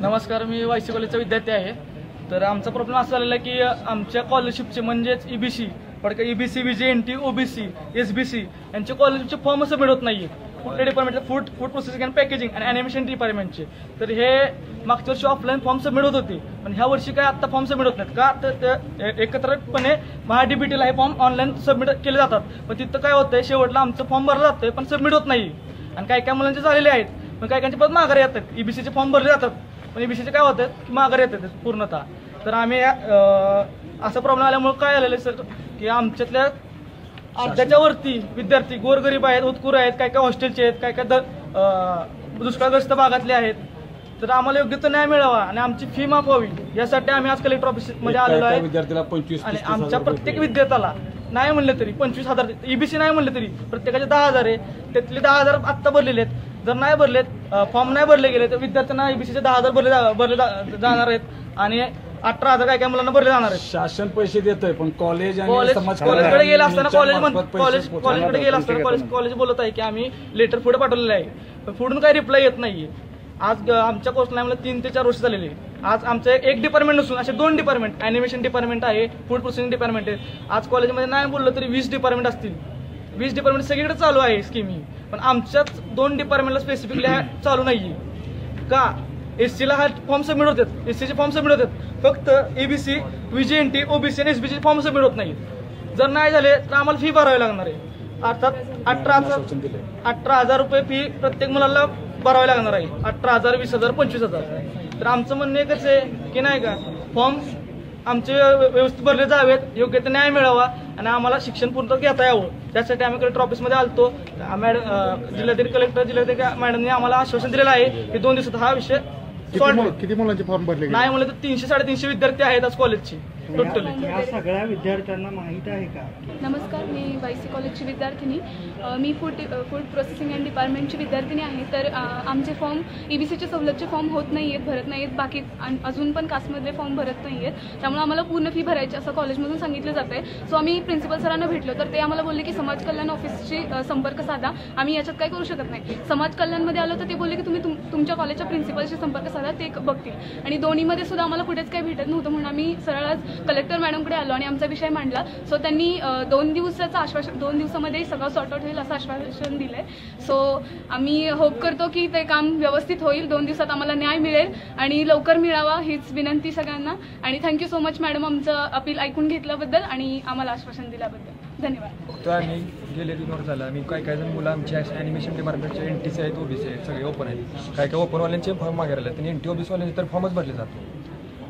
नमस्कार मी वायसी कॉलेजचा विद्यार्थी आहे. तर आमचा प्रॉब्लेम असा झालेला आहे की आमच्या स्कॉलरशिपचे म्हणजेच EBC पडका EBC VJ N T OBC S B C यांचे स्कॉलरशिपचे फॉर्म असं मिळत नाही कुठल्या डिपार्टमेंटचे food food processing and packaging आणि ॲनिमेशन डिपार्टमेंटचे तर हे मागच्या वर्षी ऑफलाईन फॉर्म सबमिट होत होते. पण ह्या वर्षी काय आता फॉर्म सबमिट होत नाहीत. का तर ते एकत्रितपणे महाडीबीटीला हे फॉर्म ऑनलाईन सबमिट केले जातात. पण तिथं काय होतंय शेवटला आमचं फॉर्म भरलं जातंय पण सबमिट होत नाही. आणि काही काही मुलांचे झालेले आहेत. पण काही काहींचे परत माघारी येतात. ईबीसीचे फॉर्म भरले जातात. पण ईबीसीचे काय होतात की माघारी येतात पूर्णतः. तर आम्ही असा प्रॉब्लेम आल्यामुळे काय झालेलं आहे सर की आमच्यातल्या अर्ध्याच्या वरती विद्यार्थी गोरगरीब आहेत उत्कूर आहेत काय काय हॉस्टेलचे आहेत काय काय दुष्काळग्रस्त भागातले आहेत. तर आम्हाला योग्य तो न्याय मिळावा आणि आमची फी माफ व्हावी. यासाठी आम्ही आज कलेक्टर ऑफिसमध्ये आलेलो आहे. आणि आमच्या प्रत्येक. विद्यार्थ्याला नाही म्हणलं तरी पंचवीस हजार ईबीसी नाही म्हणलं तरी प्रत्येकाचे दहा हजार आहे. त्यातले दहा हजार आत्ता भरलेले आहेत. जर नाही भरलेत फॉर्म नाही भरले गेले तर विद्यार्थ्यांना ईबीसीचे दहा हजार भरले भरले जाणार आहेत. आणि अठरा हजार काय काय मुलांना भरले जाणार आहेत. शासन पैसे देत आहे पण कॉलेज कॉलेज कॉलेजकडे गेला असताना कॉलेज कॉलेज कॉलेजकडे गेला असताना कॉलेज कॉलेज बोलत आहे की आम्ही लेटर पुढे पाठवलेलं आहे. पण पुढून काही रिप्लाय येत नाहीये. आज आमच्या कोर्स लाईनला तीन ते चार वर्ष झालेले आज आमचं एक डिपार्टमेंट नसून असे दोन डिपार्टमेंट अॅनिमेशन डिपार्टमेंट आहे फूड प्रोसेसिंग डिपार्टमेंट आहे. आज कॉलेजमध्ये नाही बोललं तरी वीस डिपार्टमेंट असतील. वीस डिपार्टमेंट सगळीकडे चालू आहे स्कीम ही. पण आमच्याच दोन डिपार्टमेंटला स्पेसिफिकली चालू नाहीये. का? एस ला हा फॉर्म सबमिट होतात. एस चे फॉर्म सबमिट होतात. फक्त एबीसी व्हीजीएनटी ओबीसी आणि एसबीसी फॉर्म सबमिट होत नाहीत जर नाही झाले तर आम्हाला फी भरावी लागणार आहे. अर्थात अठरा दिलंय. अठरा हजार रुपये फी प्रत्येक मुलाला भरावी लागणार आहे. अठरा हजार वीस हजार पंचवीस हजार. तर आमचं म्हणणं एकच आहे की नाही का फॉर्म आमचे व्य- व्यवस्थित भरले जावेत योग्य ते न्याय मिळावा आणि आम्हाला शिक्षण पूर्ण घेता यावं. त्यासाठी आम्ही कलेक्टर ऑफिसमध्ये आलतो. मॅडम जिल्हाधिकारी कलेक्टर जिल्हाधिकारी मॅडमने आम्हाला आश्वासन दिलेलं आहे की दोन दिवसात हा विषय किती सॉल्व्ह किती मुलांचे फॉर्म भरले? नाही म्हणलं तर तीनशे साडेतीनशे विद्यार्थी आहेत आज कॉलेजची टोटली या सगळ्या विद्यार्थ्यांना माहीत आहे का? नमस्कार मी वायसी कॉलेजची विद्यार्थिनी. मी फूड फूड प्रोसेसिंग अँड डिपार्टमेंटची विद्यार्थिनी आहे. तर आमचे फॉर्म ई बी सीचे सवलतचे फॉर्म होत नाही आहेत भरत नाही आहेत बाकी अजून पण कास्टमधले फॉर्म भरत नाही आहेत त्यामुळे आम्हाला पूर्ण फी भरायची असं कॉलेजमधून सांगितलं जातं आहे सो आम्ही प्रिन्सिपल सरांना भेटलो. तर ते आम्हाला बोलले की समाज कल्याण ऑफिसशी संपर्क साधा. आम्ही याच्यात काय करू शकत नाही. समाज कल्याणमध्ये आलो तर ते बोलले की तुम्ही तुम तुमच्या कॉलेजच्या प्रिन्सिपलशी संपर्क साधा. ते बघतील. आणि दोन्हीमध्ये सुद्धा आम्हाला कुठेच काही भेटत नव्हतं. म्हणून आम्ही सरळ आज कलेक्टर मॅडमकडे आलो आणि आमचा विषय मांडला. सो त्यांनी दोन दिवसाचं आश्वासन दोन दिवसामध्ये सगळं सॉर्ट आउट होईल असं आश्वासन दिलंय. सो आम्ही होप करतो की ते काम व्यवस्थित होईल. दोन दिवसात आम्हाला न्याय मिळेल आणि लवकर मिळावा हीच विनंती सगळ्यांना. आणि thank you so much madam आमचं अपील ऐकून घेतल्याबद्दल आणि आम्हाला आश्वासन दिल्याबद्दल. धन्यवाद. फक्त आम्ही गेले दोन वर्ष झालं आम्ही काही काही जण मुलं आमचे ॲनिमेशन डिपार्टमेंटचे एन टी सी आहेत ओबीसी आहेत सगळे ओपन आहेत. काही काही ओपनवाल्यांचे फॉर्म मागायला लागले आणि एन टी ओबीसीवाल्यांचे तर फॉर्मच भरले जातो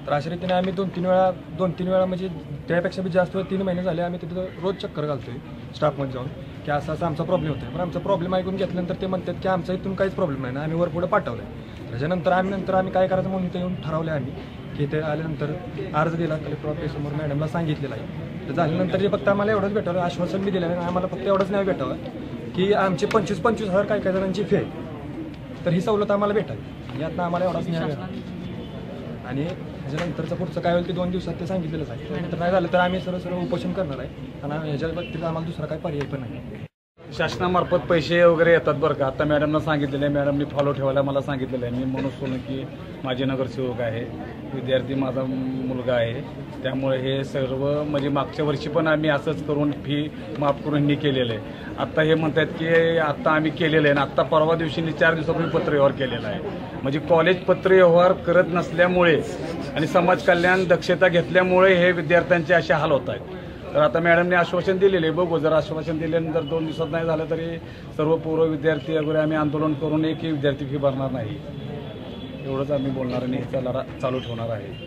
तर अशा रीतीने आम्ही दोन तीन वेळा दोन तीन वेळा म्हणजे त्यापेक्षा बी जास्त तीन महिने झाले आम्ही तिथं रोज चक्कर घालतोय स्टाफमध्ये जाऊन की असा असा आमचा प्रॉब्लेम होतो पण आमचा प्रॉब्लेम ऐकून घेतल्यानंतर ते म्हणतात की आमचा इथून काहीच प्रॉब्लेम नाही ना आम्ही वर पुढे पाठवलं आहे त्याच्यानंतर आम्ही नंतर आम्ही काय करायचं म्हणून इथं येऊन ठरवलं आम्ही की ते आल्यानंतर अर्ज दिला कलेक्टर ऑफिससमोर मॅडमला सांगितलेलं आहे. तर झाल्यानंतर जे फक्त आम्हाला एवढंच भेटावं आश्वासन बी दिलं आणि आम्हाला फक्त एवढंच नाही भेटावं की आमचे पंचवीस पंचवीस हजार काय काय जणांची फी आहे. तर ही सवलत आम्हाला भेटावी. यातनं आम्हाला एवढाच न्याय आणि त्याच्यानंतरचं पुढचं काय होईल ते दोन दिवसात ते सांगितलेलंच आहे. तर नाही झालं तर आम्ही सरळ सर्व उपोषण करणार आहे. आणि ह्याच्या बाबतीत आम्हाला दुसरा काही पर्याय पण नाही. शासनामार्फत पैसे वगैरे येतात बरं का? आता मॅडमनं सांगितलेलं आहे. मॅडमनी फॉलो ठेवायला मला सांगितलेलं आहे. मी मनोज सोलंकी माझे नगरसेवक आहे. विद्यार्थी माझा मुलगा आहे. त्यामुळे हे सर्व म्हणजे मागच्या वर्षी पण आम्ही असंच करून फी माफ करून मी केलेलं आहे. आत्ता हे म्हणतात की आत्ता आम्ही केलेलं आहे. आणि आत्ता परवा दिवशींनी चार दिवसापूर्वी पत्रव्यवहार केलेला आहे. म्हणजे कॉलेज पत्रव्यवहार करत नसल्यामुळे आणि समाज कल्याण दक्षता घेतल्यामुळे हे विद्यार्थ्यांचे असे हाल होत आहेत. तर आता मॅडमने आश्वासन दिलेले बघू जर आश्वासन दिल्यानंतर दोन दिवसात नाही झालं तरी सर्व पूर्व विद्यार्थी वगैरे आम्ही आंदोलन करून एकही विद्यार्थी फी भरणार नाही. एवढंच आम्ही बोलणार आणि ह्याचा लढा चालू ठेवणार आहे.